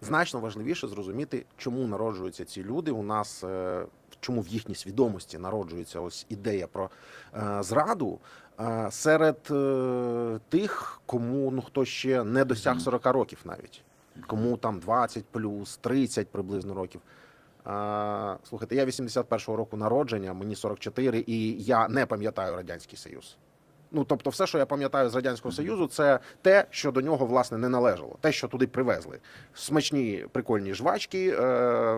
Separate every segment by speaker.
Speaker 1: значно важливіше зрозуміти, чому народжуються ці люди. У нас е, чому в їхній свідомості народжується ось ідея про е, зраду. е, Серед тих, кому ну хто ще не досяг 40 років навіть, кому там 20 плюс, 30 приблизно років. Слухайте, я 81-го року народження, мені 44, і я не пам'ятаю Радянський Союз. Ну, тобто, все, що я пам'ятаю з радянського союзу, це те, що до нього власне не належало, те, що туди привезли. Смачні прикольні жвачки, е,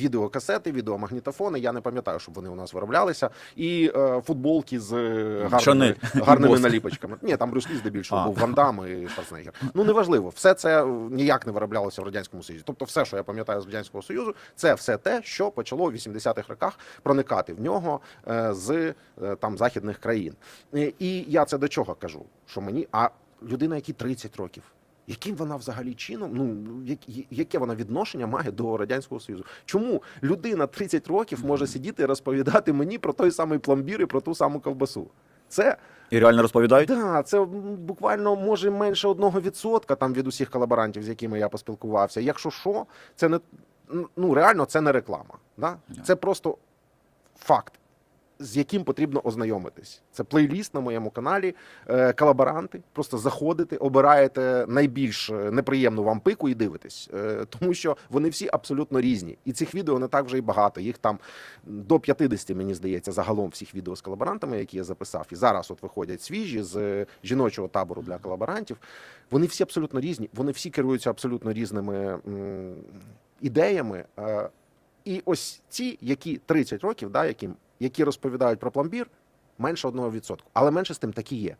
Speaker 1: відеокасети, відеомагнітофони. Я не пам'ятаю, щоб вони у нас вироблялися. І е, футболки з е, гарними, гарними наліпочками. Ні, там Брюс Лі здебільшого
Speaker 2: А.
Speaker 1: був Ван Дам і Шварценеггер. Ну неважливо, все це ніяк не вироблялося в радянському союзі. Тобто, все, що я пам'ятаю з радянського союзу, це все те, що почало в 80-х роках проникати в нього з там західних країн. І я це до чого кажу? Що мені, а людина, якій 30 років. Яким вона взагалі чином, ну як- яке вона відношення має до радянського союзу? Чому людина 30 років може сидіти і розповідати мені про той самий пломбір і про ту саму ковбасу? Це
Speaker 2: І реально розповідають?
Speaker 1: Да, це буквально може менше одного відсотка там від усіх колаборантів, з якими я поспілкувався. Якщо що, це не ну реально це не реклама. Да? Це просто факт, з яким потрібно ознайомитись. Це плейліст на моєму каналі. Е, колаборанти. Просто заходите, обираєте найбільш е, неприємну вам пику і дивитесь, Е, тому що вони всі абсолютно різні. І цих відео не так вже й багато. Їх там до 50, мені здається, загалом всіх відео з колаборантами, які я записав. І зараз от виходять свіжі з жіночого табору для колаборантів. Вони всі абсолютно різні. Вони всі керуються абсолютно різними ідеями. І ось ці, які 30 років, да, яким, які розповідають про пломбір, менше одного відсотку. Але менше з тим такі є.